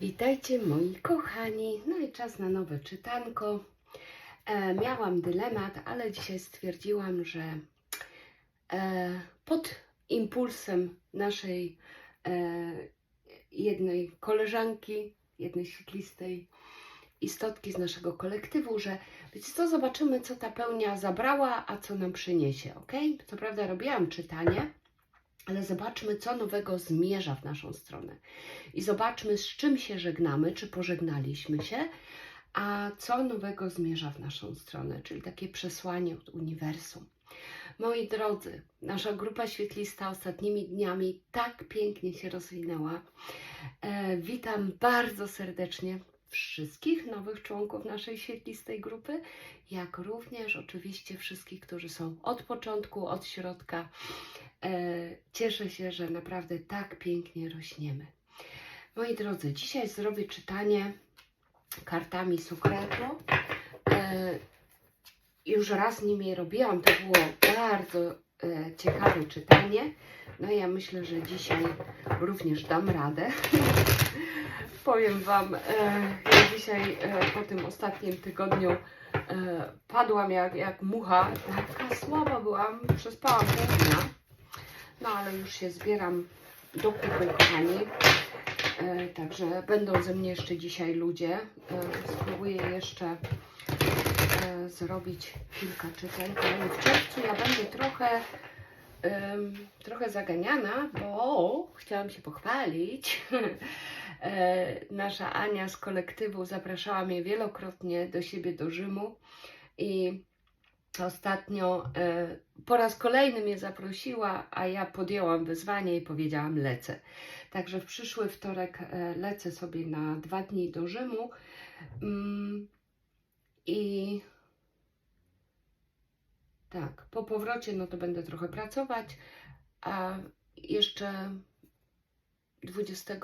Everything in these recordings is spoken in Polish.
Witajcie moi kochani. No i czas na nowe czytanko. E, miałam dylemat, ale dzisiaj stwierdziłam, że e, pod impulsem naszej e, jednej koleżanki, jednej świetlistej istotki z naszego kolektywu, że wiecie co, zobaczymy co ta pełnia zabrała, a co nam przyniesie, ok? Co prawda robiłam czytanie, ale zobaczmy co nowego zmierza w naszą stronę i zobaczmy, z czym się żegnamy, czy pożegnaliśmy się, a co nowego zmierza w naszą stronę, czyli takie przesłanie od uniwersum. Moi drodzy, nasza grupa świetlista ostatnimi dniami tak pięknie się rozwinęła. E, witam bardzo serdecznie wszystkich nowych członków naszej świetlistej grupy, jak również oczywiście wszystkich, którzy są od początku, od środka. E, cieszę się, że naprawdę tak pięknie rośniemy. Moi drodzy, dzisiaj zrobię czytanie kartami Sukretu. E, już raz nimi robiłam, to było bardzo e, ciekawe czytanie. No ja myślę, że dzisiaj również dam radę. Powiem Wam, e, ja dzisiaj e, po tym ostatnim tygodniu e, padłam jak, jak mucha. Taka słaba byłam, przespałam pół. No ale już się zbieram do kupy, kochani. Także będą ze mnie jeszcze dzisiaj ludzie. Spróbuję jeszcze zrobić kilka czytań. W czerwcu ja będę trochę, trochę zaganiana, bo chciałam się pochwalić. E, Nasza Ania z kolektywu zapraszała mnie wielokrotnie do siebie do Rzymu i ostatnio e, po raz kolejny mnie zaprosiła, a ja podjęłam wyzwanie i powiedziałam lecę. Także w przyszły wtorek e, lecę sobie na dwa dni do Rzymu. Mm, I tak, po powrocie no to będę trochę pracować, a jeszcze 20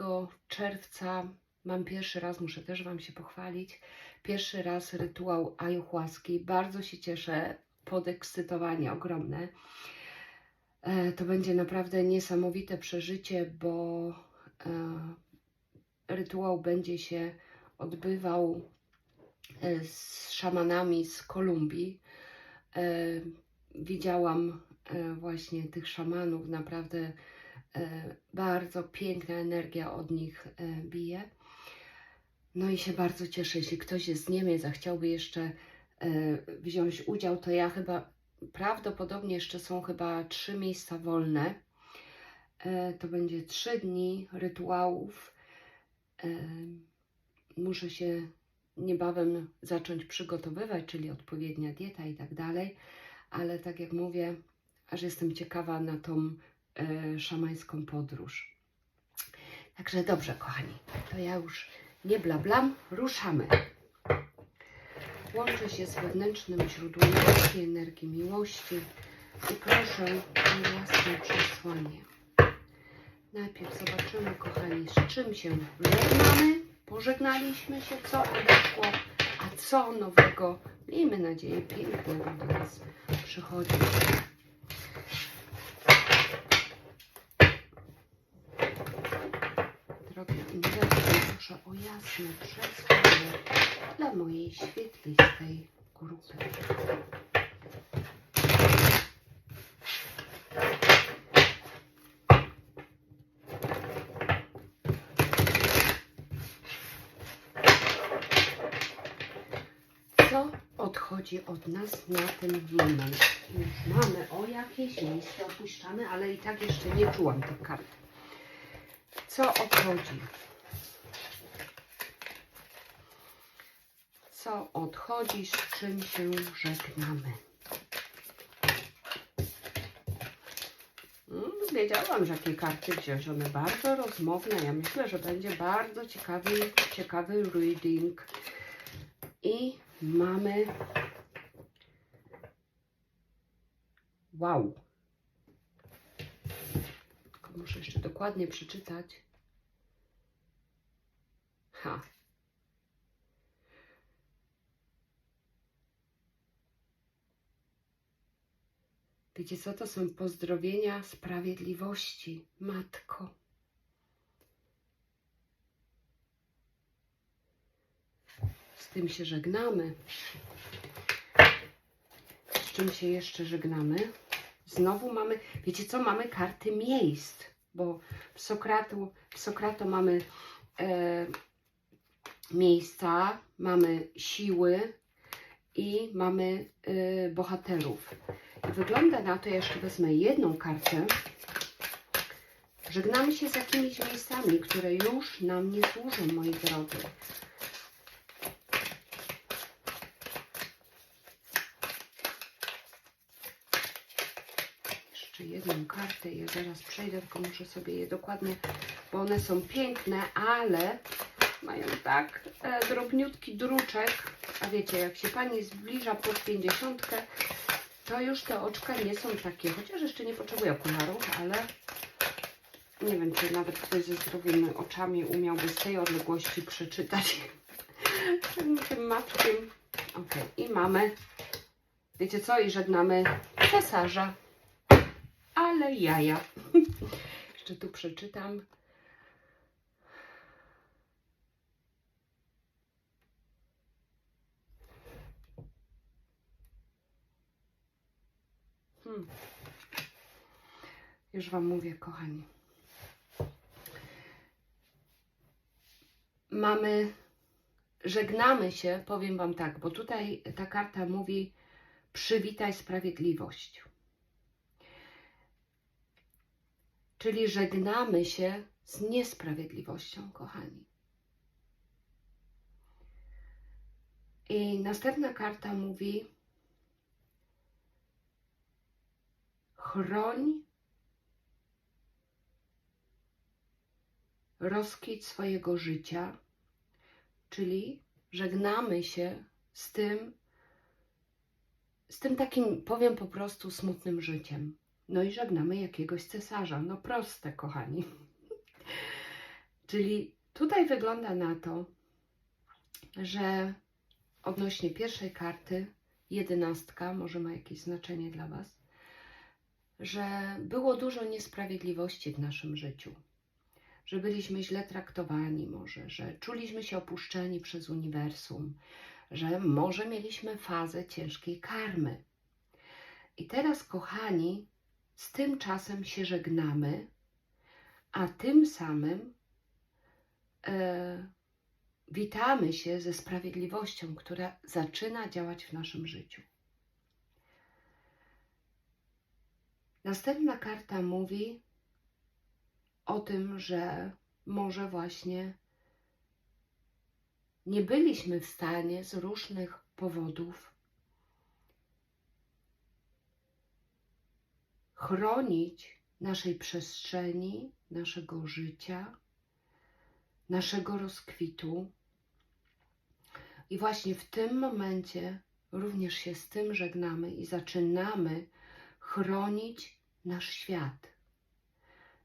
czerwca mam pierwszy raz, muszę też Wam się pochwalić, pierwszy raz rytuał ayahuaski. Bardzo się cieszę, podekscytowanie ogromne. E, To będzie naprawdę niesamowite przeżycie, bo e, rytuał będzie się odbywał e, z szamanami z Kolumbii. Widziałam właśnie tych szamanów, naprawdę bardzo piękna energia od nich e, bije. No i się bardzo cieszę, jeśli ktoś jest z Niemiec, a chciałby jeszcze e, wziąć udział, to ja chyba prawdopodobnie jeszcze są chyba trzy miejsca wolne. E, To będzie trzy dni rytuałów. E, Muszę się niebawem zacząć przygotowywać, czyli odpowiednia dieta i tak dalej, ale tak jak mówię, aż jestem ciekawa na tą e, szamańską podróż. Także dobrze, kochani, to ja już nie blablam, ruszamy. Łączę się z wewnętrznym źródłem energii miłości i proszę o jasne przesłanie. Najpierw zobaczymy, kochani, z czym się żegnamy. Pożegnaliśmy się, co odeszło, a co nowego, miejmy nadzieję, pięknego do nas przychodzi. Drogie uniwersum, proszę jasne przesłanie dla mojej świetlistej grupy. Co odchodzi od nas na ten moment? Już mamy o jakieś miejsce opuszczane, ale i tak jeszcze nie czułam tych kart. Co odchodzi? Co odchodzi, z czym się żegnamy? Mm, Wiedziałam, że jakie karty wziąć. One bardzo rozmowne. Ja myślę, że będzie bardzo ciekawy, ciekawy reading. I mamy. Wow. Tylko muszę jeszcze dokładnie przeczytać. Ha. Wiecie co? To są pozdrowienia sprawiedliwości, matko. Z tym się żegnamy. Z czym się jeszcze żegnamy? Znowu mamy, wiecie co, mamy karty miejsc, bo w Sokratu, w Sokrato mamy e, miejsca, mamy siły i mamy e, bohaterów. Wygląda na to, jeszcze wezmę jedną kartę. Żegnamy się z jakimiś miejscami, które już nam nie służą, moi drodzy. Jeszcze jedną kartę, ja zaraz przejdę, tylko muszę sobie je dokładnie, bo one są piękne, ale mają tak e, drobniutki druczek, a wiecie, jak się Pani zbliża pod pięćdziesiątkę, to już te oczka nie są takie, chociaż jeszcze nie potrzebuję okularów, ale nie wiem, czy nawet ktoś ze zdrowymi oczami umiałby z tej odległości przeczytać tym, tym maczkiem. Ok, i mamy, wiecie co, i żegnamy cesarza, ale jaja. Jeszcze tu przeczytam. Hmm. Już Wam mówię, kochani. Mamy, żegnamy się, powiem Wam tak, bo tutaj ta karta mówi przywitaj sprawiedliwość. Czyli żegnamy się z niesprawiedliwością, kochani. I następna karta mówi chroń rozkwit swojego życia, czyli żegnamy się z tym, z tym takim, powiem po prostu, smutnym życiem. No i żegnamy jakiegoś cesarza. No proste, kochani. czyli tutaj wygląda na to, że odnośnie pierwszej karty, jedenastka, może ma jakieś znaczenie dla Was, że było dużo niesprawiedliwości w naszym życiu, że byliśmy źle traktowani, może, że czuliśmy się opuszczeni przez uniwersum, że może mieliśmy fazę ciężkiej karmy. I teraz, kochani, z tym czasem się żegnamy, a tym samym e, witamy się ze sprawiedliwością, która zaczyna działać w naszym życiu. Następna karta mówi o tym, że może właśnie nie byliśmy w stanie z różnych powodów chronić naszej przestrzeni, naszego życia, naszego rozkwitu. I właśnie w tym momencie również się z tym żegnamy i zaczynamy chronić nasz świat.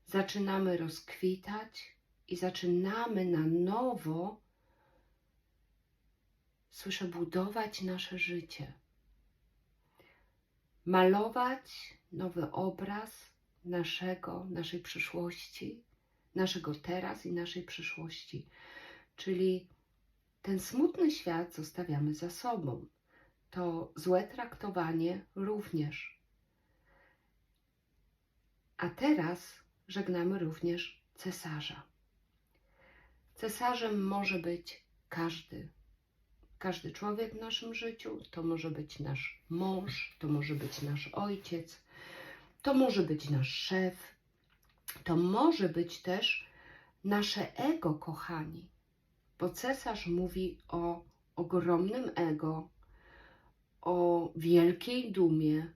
Zaczynamy rozkwitać i zaczynamy na nowo, słyszę, budować nasze życie. Malować nowy obraz naszego, naszej przyszłości, naszego teraz i naszej przyszłości. Czyli ten smutny świat zostawiamy za sobą. To złe traktowanie również. A teraz żegnamy również cesarza. Cesarzem może być każdy. Każdy człowiek w naszym życiu, to może być nasz mąż, to może być nasz ojciec, to może być nasz szef, to może być też nasze ego, kochani, bo cesarz mówi o ogromnym ego, o wielkiej dumie,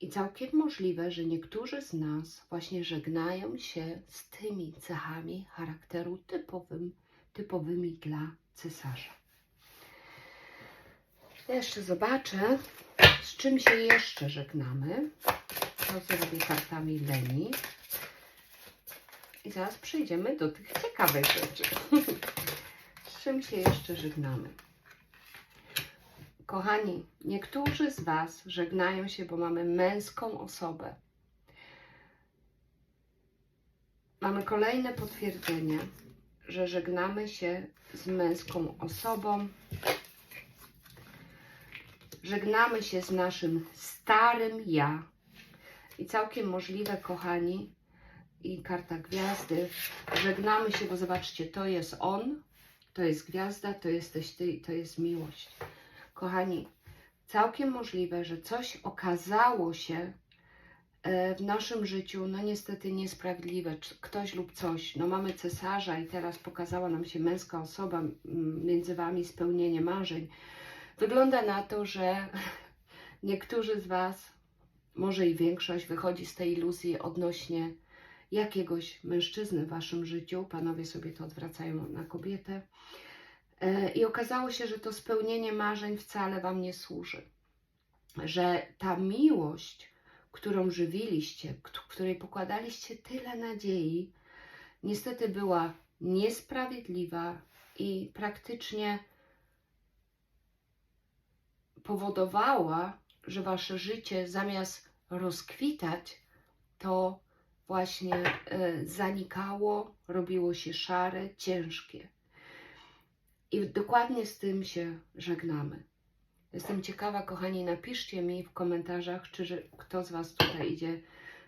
i całkiem możliwe, że niektórzy z nas właśnie żegnają się z tymi cechami charakteru typowym, typowymi dla cesarza. Jeszcze zobaczę, z czym się jeszcze żegnamy. To zrobię kartami Leni. I zaraz przejdziemy do tych ciekawych rzeczy. z czym się jeszcze żegnamy? Kochani, niektórzy z Was żegnają się, bo mamy męską osobę. Mamy kolejne potwierdzenie, że żegnamy się z męską osobą. Żegnamy się z naszym starym ja. I całkiem możliwe, kochani, i karta gwiazdy, żegnamy się, bo zobaczcie, to jest on, to jest gwiazda, to jesteś ty i to jest miłość. Kochani, całkiem możliwe, że coś okazało się e, w naszym życiu, no niestety niesprawiedliwe, ktoś lub coś. No mamy cesarza i teraz pokazała nam się męska osoba, między wami spełnienie marzeń. Wygląda na to, że niektórzy z was, może i większość, wychodzi z tej iluzji odnośnie jakiegoś mężczyzny w waszym życiu. Panowie sobie to odwracają na kobietę. E, I okazało się, że to spełnienie marzeń wcale wam nie służy. Że ta miłość, którą żywiliście, której pokładaliście tyle nadziei, niestety była niesprawiedliwa i praktycznie powodowała, że wasze życie zamiast rozkwitać, to właśnie e, zanikało, robiło się szare, ciężkie. I dokładnie z tym się żegnamy. Jestem ciekawa, kochani, napiszcie mi w komentarzach, czy że kto z Was tutaj idzie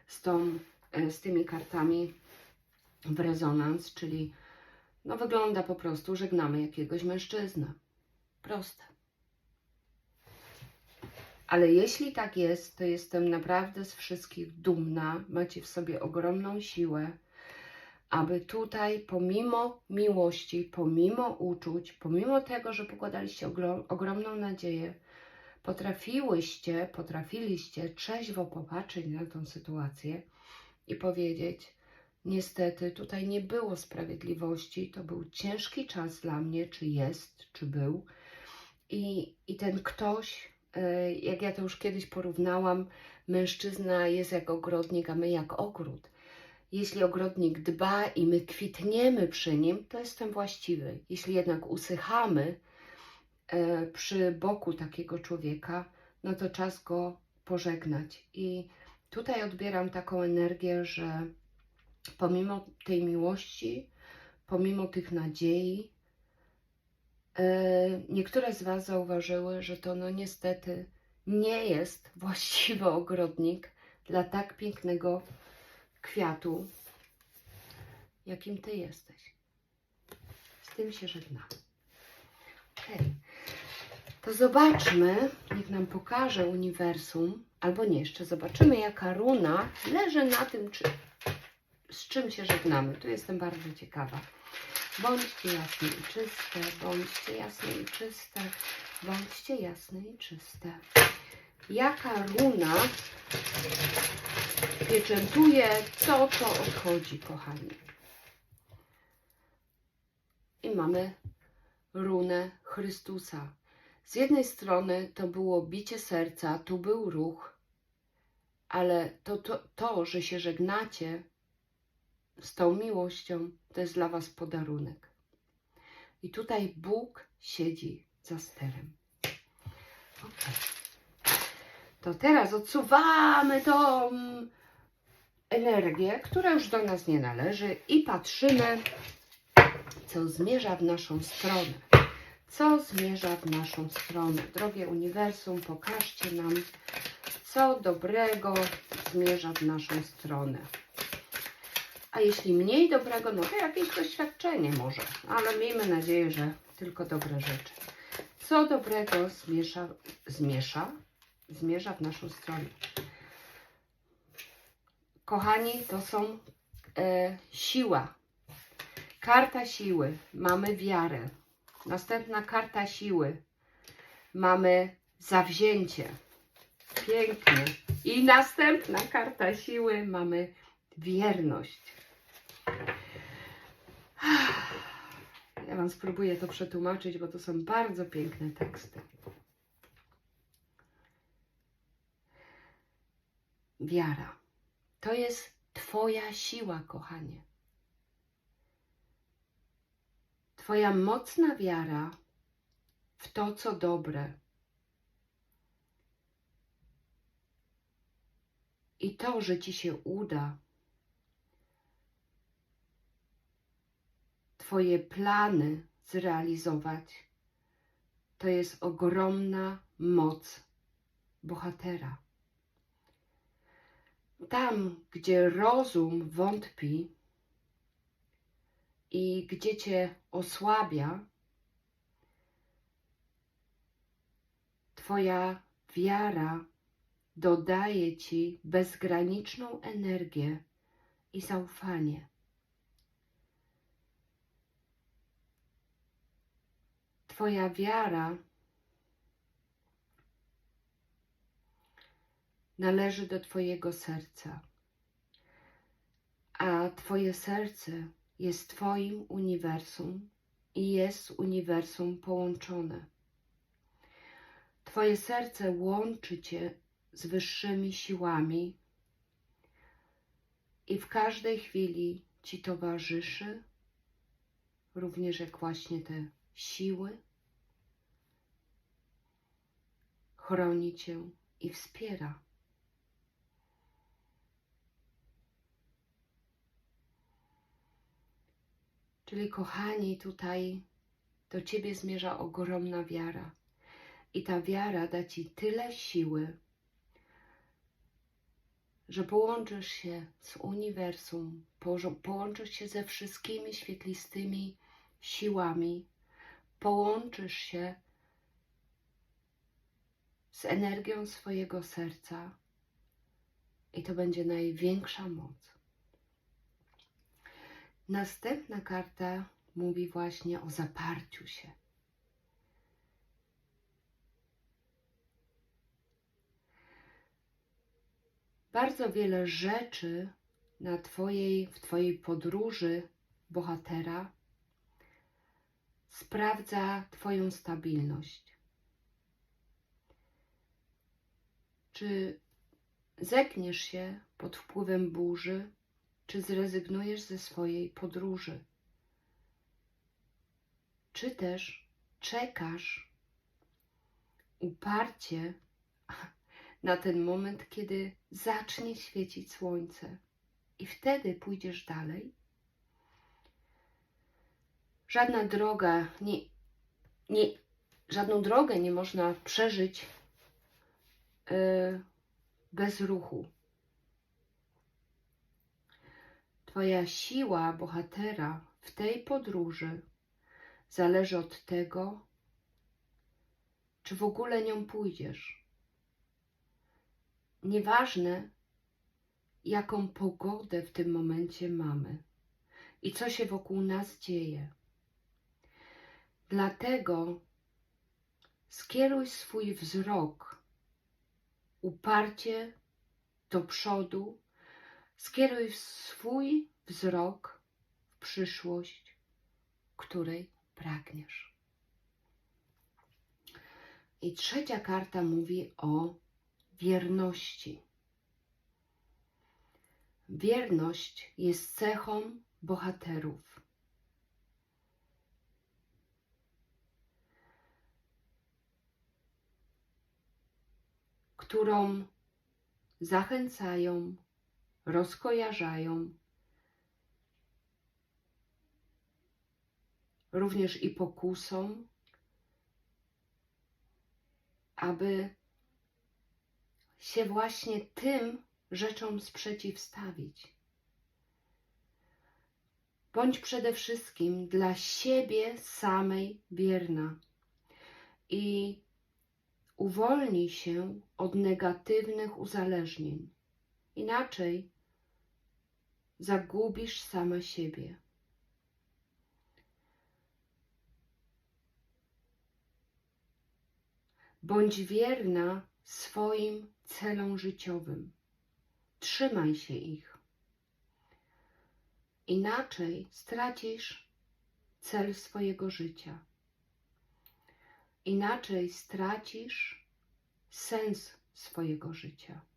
z, tą, e, z tymi kartami w rezonans, czyli no wygląda po prostu, żegnamy jakiegoś mężczyznę. Proste. Ale jeśli tak jest, to jestem naprawdę z wszystkich dumna. Macie w sobie ogromną siłę, aby tutaj, pomimo miłości, pomimo uczuć, pomimo tego, że pokładaliście ogrom, ogromną nadzieję, potrafiłyście, potrafiliście trzeźwo popatrzeć na tą sytuację i powiedzieć: Niestety, tutaj nie było sprawiedliwości. To był ciężki czas dla mnie, czy jest, czy był. I, i ten ktoś E, jak ja to już kiedyś porównałam, mężczyzna jest jak ogrodnik, a my jak ogród. Jeśli ogrodnik dba i my kwitniemy przy nim, to jest ten właściwy. Jeśli jednak usychamy e, przy boku takiego człowieka, no to czas go pożegnać. I tutaj odbieram taką energię, że pomimo tej miłości, pomimo tych nadziei, E, Niektóre z Was zauważyły, że to no niestety nie jest właściwy ogrodnik dla tak pięknego kwiatu, jakim Ty jesteś. Z tym się żegnamy. Ok. To zobaczmy, niech nam pokaże uniwersum, albo nie, jeszcze zobaczymy, jaka runa leży na tym, czy, z czym się żegnamy. Tu jestem bardzo ciekawa. Bądźcie jasne i czyste, bądźcie jasne i czyste, bądźcie jasne i czyste. Jaka runa pieczętuje to, co odchodzi, kochani? I mamy runę Chrystusa. Z jednej strony to było bicie serca, tu był ruch, ale to, to, to że się żegnacie, z tą miłością, to jest dla Was podarunek. I tutaj Bóg siedzi za sterem. Ok. To teraz odsuwamy tą energię, która już do nas nie należy i patrzymy, co zmierza w naszą stronę. Co zmierza w naszą stronę? Drogie uniwersum, pokażcie nam, co dobrego zmierza w naszą stronę. A jeśli mniej dobrego, no to jakieś doświadczenie może. Ale miejmy nadzieję, że tylko dobre rzeczy. Co dobrego zmiesza, zmierza w naszą stronę. Kochani, to są e, siła. Karta siły. Mamy wiarę. Następna karta siły. Mamy zawzięcie. Pięknie. I następna karta siły. Mamy wierność. Ja Wam spróbuję to przetłumaczyć, bo to są bardzo piękne teksty. Wiara. To jest Twoja siła, kochanie. Twoja mocna wiara w to, co dobre. I to, że Ci się uda Twoje plany zrealizować, to jest ogromna moc bohatera. Tam, gdzie rozum wątpi i gdzie cię osłabia, Twoja wiara dodaje ci bezgraniczną energię i zaufanie. Twoja wiara należy do Twojego serca, a Twoje serce jest Twoim uniwersum i jest uniwersum połączone. Twoje serce łączy Cię z wyższymi siłami i w każdej chwili Ci towarzyszy, również jak właśnie te siły, chroni Cię i wspiera. Czyli kochani, tutaj do Ciebie zmierza ogromna wiara. I ta wiara da Ci tyle siły, że połączysz się z uniwersum, połączysz się ze wszystkimi świetlistymi siłami, połączysz się z energią swojego serca i to będzie największa moc. Następna karta mówi właśnie o zaparciu się. Bardzo wiele rzeczy na twojej, w Twojej podróży bohatera sprawdza Twoją stabilność. Czy zekniesz się pod wpływem burzy, czy zrezygnujesz ze swojej podróży? Czy też czekasz uparcie na ten moment, kiedy zacznie świecić słońce i wtedy pójdziesz dalej? Żadna droga, nie, nie, żadną drogę nie można przeżyć yy, bez ruchu. Twoja siła bohatera w tej podróży zależy od tego, czy w ogóle nią pójdziesz. Nieważne, jaką pogodę w tym momencie mamy i co się wokół nas dzieje. Dlatego skieruj swój wzrok uparcie do przodu, skieruj swój wzrok w przyszłość, której pragniesz. I trzecia karta mówi o wierności. Wierność jest cechą bohaterów. którą zachęcają, rozkojarzają, również i pokusą, aby się właśnie tym rzeczom sprzeciwstawić. Bądź przede wszystkim dla siebie samej wierna i uwolnij się od negatywnych uzależnień. Inaczej zagubisz sama siebie. Bądź wierna swoim celom życiowym. Trzymaj się ich. Inaczej stracisz cel swojego życia. Inaczej stracisz sens swojego życia.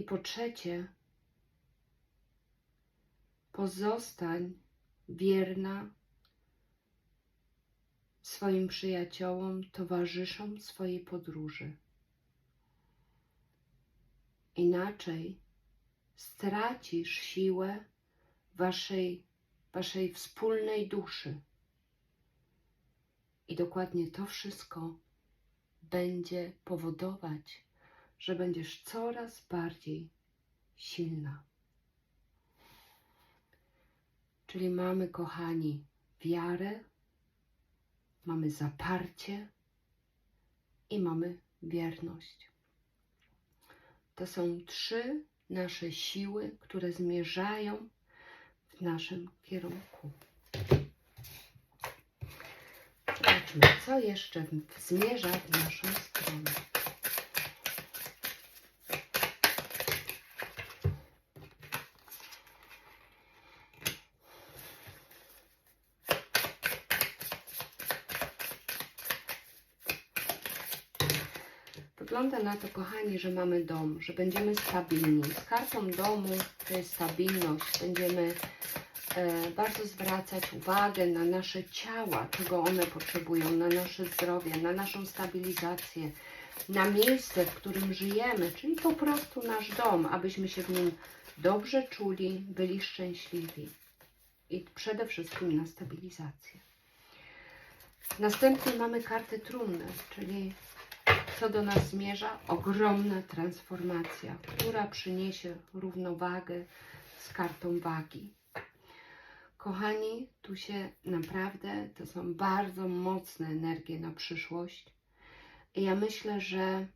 I po trzecie, pozostań wierna swoim przyjaciołom, towarzyszom swojej podróży. Inaczej stracisz siłę waszej, waszej wspólnej duszy. I dokładnie to wszystko będzie powodować, że będziesz coraz bardziej silna. Czyli mamy, kochani, wiarę, mamy zaparcie i mamy wierność. To są trzy nasze siły, które zmierzają w naszym kierunku. Zobaczmy, co jeszcze zmierza w naszą stronę. Wygląda na to, kochani, że mamy dom, że będziemy stabilni. Z kartą domu to jest stabilność. Będziemy e, bardzo zwracać uwagę na nasze ciała, czego one potrzebują, na nasze zdrowie, na naszą stabilizację, na miejsce, w którym żyjemy, czyli po prostu nasz dom, abyśmy się w nim dobrze czuli, byli szczęśliwi i przede wszystkim na stabilizację. Następnie mamy kartę trumny, czyli co do nas zmierza? Ogromna transformacja, która przyniesie równowagę z kartą wagi. Kochani, tu się naprawdę to są bardzo mocne energie na przyszłość. I ja myślę, że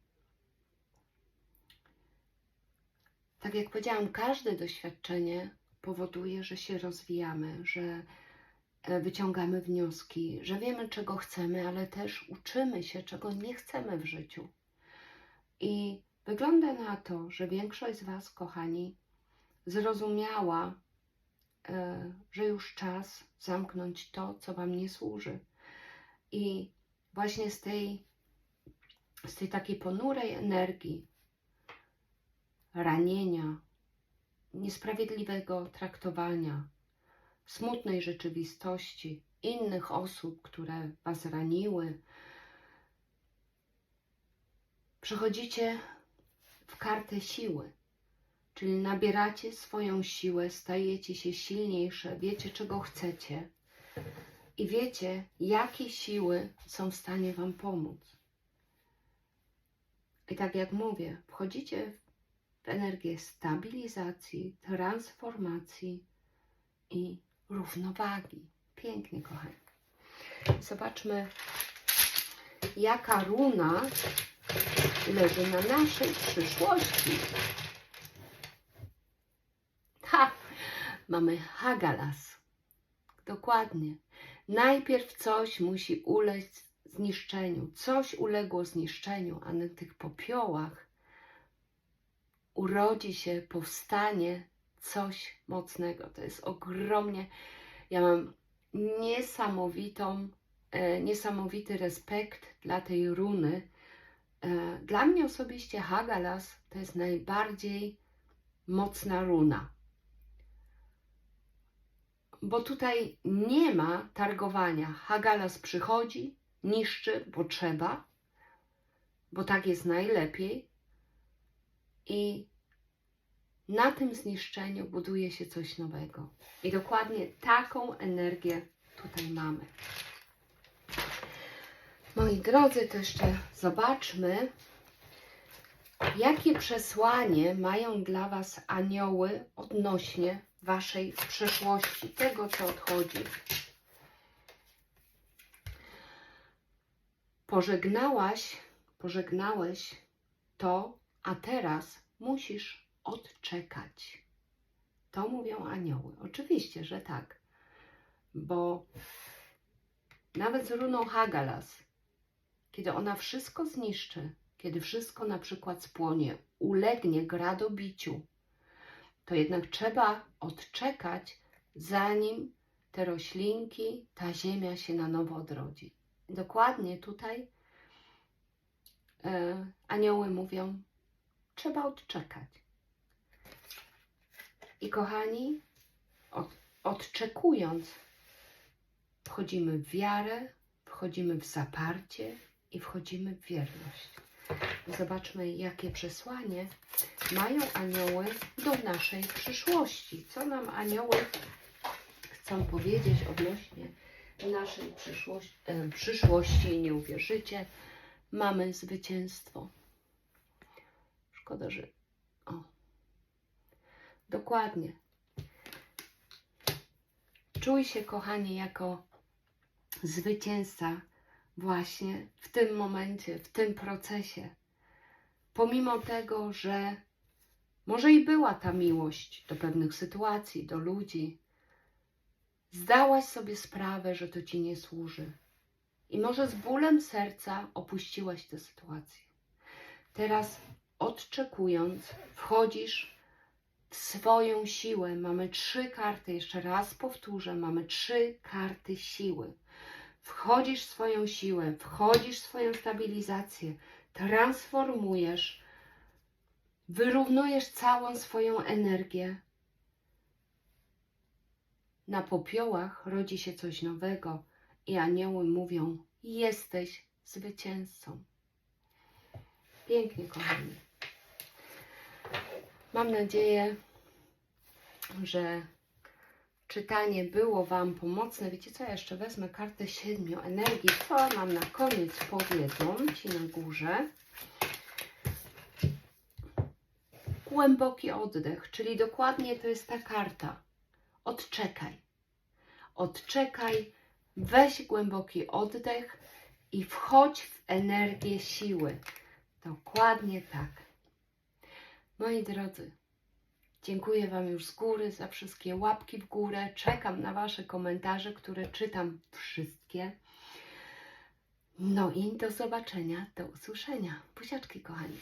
tak jak powiedziałam, każde doświadczenie powoduje, że się rozwijamy, że wyciągamy wnioski, że wiemy, czego chcemy, ale też uczymy się, czego nie chcemy w życiu. I wygląda na to, że większość z Was, kochani, zrozumiała, e, że już czas zamknąć to, co Wam nie służy. I właśnie z tej, z tej takiej ponurej energii, ranienia, niesprawiedliwego traktowania, smutnej rzeczywistości innych osób, które Was raniły, przechodzicie w kartę siły, czyli nabieracie swoją siłę, stajecie się silniejsze, wiecie czego chcecie i wiecie, jakie siły są w stanie Wam pomóc. I tak jak mówię, wchodzicie w energię stabilizacji, transformacji i równowagi. Pięknie, kochani. Zobaczmy, jaka runa leży na naszej przyszłości. Ha! Mamy Hagalas. Dokładnie. Najpierw coś musi ulec zniszczeniu. Coś uległo zniszczeniu, a na tych popiołach urodzi się, powstanie coś mocnego. To jest ogromnie. Ja mam niesamowitą, e, niesamowity respekt dla tej runy. E, dla mnie osobiście Hagalas to jest najbardziej mocna runa. Bo tutaj nie ma targowania. Hagalas przychodzi, niszczy, bo trzeba, bo tak jest najlepiej. I na tym zniszczeniu buduje się coś nowego. I dokładnie taką energię tutaj mamy. Moi drodzy, to jeszcze zobaczmy, jakie przesłanie mają dla Was anioły odnośnie Waszej przeszłości, tego co odchodzi. Pożegnałaś, pożegnałeś to, a teraz musisz odczekać. To mówią anioły. Oczywiście, że tak. Bo nawet z runą Hagalas, kiedy ona wszystko zniszczy, kiedy wszystko na przykład spłonie, ulegnie gradobiciu, to jednak trzeba odczekać, zanim te roślinki, ta ziemia się na nowo odrodzi. Dokładnie tutaj e, anioły mówią, trzeba odczekać. I kochani, od, odczekując, wchodzimy w wiarę, wchodzimy w zaparcie i wchodzimy w wierność. Zobaczmy, jakie przesłanie mają anioły do naszej przyszłości. Co nam anioły chcą powiedzieć odnośnie naszej przyszłości, e, przyszłości. Nie uwierzycie, mamy zwycięstwo. Szkoda, że. Dokładnie. Czuj się, kochani, jako zwycięzca właśnie w tym momencie, w tym procesie. Pomimo tego, że może i była ta miłość do pewnych sytuacji, do ludzi, zdałaś sobie sprawę, że to ci nie służy. I może z bólem serca opuściłaś tę sytuację. Teraz odczekując, wchodzisz swoją siłę. Mamy trzy karty, jeszcze raz powtórzę, mamy trzy karty siły. Wchodzisz w swoją siłę, wchodzisz w swoją stabilizację, transformujesz, wyrównujesz całą swoją energię. Na popiołach rodzi się coś nowego i anioły mówią: Jesteś zwycięzcą. Pięknie, kochani. Mam nadzieję, że czytanie było Wam pomocne. Wiecie co? Ja jeszcze wezmę kartę siedmiu energii. Co nam na koniec powiedzą ci na górze? Głęboki oddech, czyli dokładnie to jest ta karta. Odczekaj. Odczekaj, weź głęboki oddech i wchodź w energię siły. Dokładnie tak. Moi drodzy, dziękuję Wam już z góry za wszystkie łapki w górę. Czekam na Wasze komentarze, które czytam wszystkie. No i do zobaczenia, do usłyszenia. Buziaczki, kochani.